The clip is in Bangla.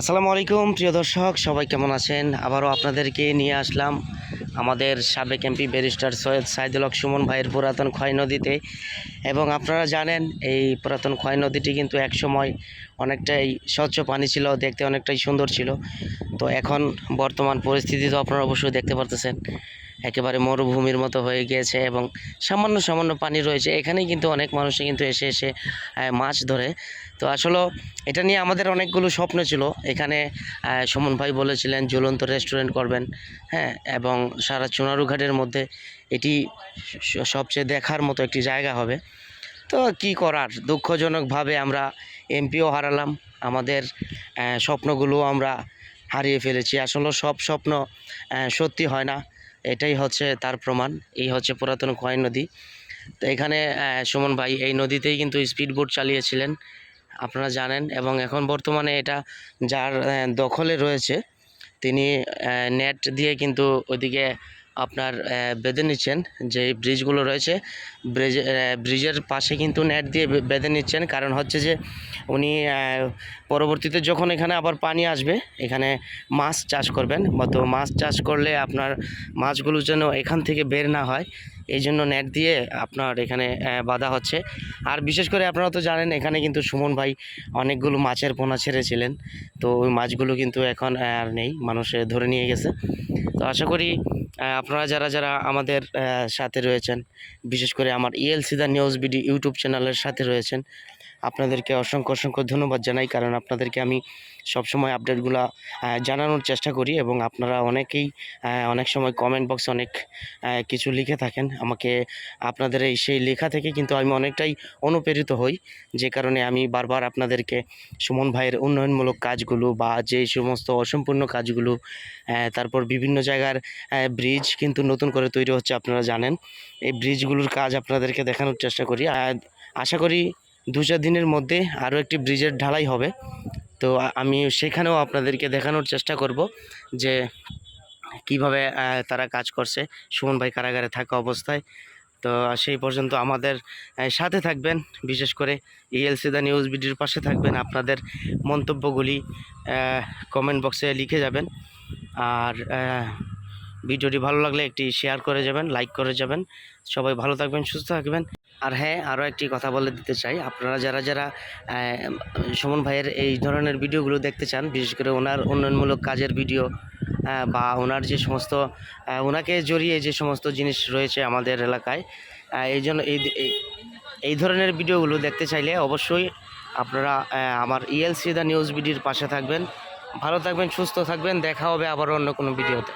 আসসালামু আলাইকুম, প্রিয় দর্শক, সবাই কেমন আছেন? আবারও আপনাদেরকে নিয়ে আসলাম আমাদের সাবেক এমপি ব্যারিস্টার সৈয়দ সাইদুল হক সুমন ভাইয়ের পুরাতন ক্ষয় নদীতে। এবং আপনারা জানেন, এই পুরাতন ক্ষয় নদীটি কিন্তু একসময় অনেকটাই স্বচ্ছ পানি ছিল, দেখতে অনেকটাই সুন্দর ছিল। তো এখন বর্তমান পরিস্থিতি তো আপনারা অবশ্যই দেখতে পারতেছেন। একেবারে মরুভূমির মতো হয়ে গিয়েছে এবং সামান্য সামান্য পানি রয়েছে। এখানেই কিন্তু অনেক মানুষই কিন্তু এসে এসে মাছ ধরে। তো আসলে এটা নিয়ে আমাদের অনেকগুলো স্বপ্ন ছিল। এখানে সুমন ভাই বলেছিলেন, ঝুলন্ত রেস্টুরেন্ট করবেন। হ্যাঁ এবং সারা চুনারুঘাটের মধ্যে এটি সবচেয়ে দেখার মতো একটি জায়গা হবে। তো কি করার? দুঃখজনকভাবে আমরা এমপিও হারালাম। আমাদের স্বপ্নগুলো আমরা হারিয়ে ফেলেছি। আসলে সব স্বপ্ন সত্যি হয় না। এটাই হচ্ছে তার প্রমাণ। এই হচ্ছে পুরাতন খোয়াই নদী। তো এখানে সুমন ভাই, এই নদীতেই কিন্তু স্পিড বোট চালিয়েছিলেন। আপনারা জানেন, এবং এখন বর্তমানে এটা যার দখলে রয়েছে, তিনি নেট দিয়ে কিন্তু ওইদিকে আপনার বেঁধে নিচ্ছেন, যে ব্রিজগুলো রয়েছে, ব্রিজ ব্রিজের পাশে কিন্তু নেট দিয়ে বেঁধে নিচ্ছেন। কারণ হচ্ছে যে উনি পরবর্তীতে যখন এখানে আবার পানি আসবে, এখানে মাছ চাষ করবেন। তো মাছ চাষ করলে আপনার মাছগুলো যেন এখান থেকে বের না হয়, এই জন্য নেট দিয়ে আপনার এখানে বাঁধা হচ্ছে। আর বিশেষ করে আপনারা তো জানেন, এখানে কিন্তু সুমন ভাই অনেকগুলো মাছের পোনা ছেড়েছিলেন। তো ওই মাছগুলো কিন্তু এখন আর নেই, মানুষে ধরে নিয়ে গেছে। তো আশা করি আপনারা যারা যারা আমাদের সাথে রয়েছেন, বিশেষ করে আমার ELC the news BD YouTube চ্যানেলের সাথে রয়েছেন, আপনাদেরকে অসংখ্য অসংখ্য ধন্যবাদ জানাই। কারণ আপনাদেরকে আমি সবসময় আপডেটগুলো জানানোর চেষ্টা করি এবং আপনারা অনেকেই অনেক সময় কমেন্ট বক্সে অনেক কিছু লিখে থাকেন। আমাকে, আপনাদের এই সেই লেখা থেকে কিন্তু আমি অনেকটাই অনুপ্রেরিত হই। যে কারণে আমি বারবার আপনাদেরকে সুমন ভাইয়ের উন্নয়নমূলক কাজগুলো বা যে সমস্ত অসম্পূর্ণ কাজগুলো তারপর বিভিন্ন জায়গার ব্রিজ কিন্তু নতুন করে তৈরি হচ্ছে, আপনারা জানেন। এই ব্রিজগুলোর কাজ আপনাদেরকে দেখানোর চেষ্টা করি। আশা করি দু চার দিনের মধ্যে আরও একটি ব্রিজের ঢালাই হবে। তো আমি সেখানেও আপনাদেরকে দেখানোর চেষ্টা করব যে কীভাবে তারা কাজ করছে। সুমন ভাই কারাগারে থাকা অবস্থায়। তো সেই পর্যন্ত আমাদের সাথে থাকবেন। বিশেষ করে ইএলসি দা নিউজ ভিডিওর পাশে থাকবেন। আপনাদের মন্তব্যগুলি কমেন্ট বক্সে লিখে যাবেন। আর ভিডিওটি ভালো লাগলে একটি শেয়ার করে যাবেন লাইক করে যাবেন। সবাই ভালো থাকবেন, সুস্থ থাকবেন। আর হ্যাঁ আরও একটি কথা বলে দিতে চাই। আপনারা যারা যারা সুমন ভাইয়ের এই ধরনের ভিডিওগুলো দেখতে চান, বিশেষ করে ওনার উন্নয়নমূলক কাজের ভিডিও বা ওনার যে সমস্ত ওনাকে জড়িয়ে যে সমস্ত জিনিস রয়েছে আমাদের এলাকায় এই জন্য এই, এই- ধরনের ভিডিওগুলো দেখতে চাইলে অবশ্যই আপনারা আমার ইএলসি দ্য নিউজ ভিডিওর পাশে থাকবেন। ভালো থাকবেন, সুস্থ থাকবেন। দেখা হবে আবার অন্য কোনো ভিডিওতে।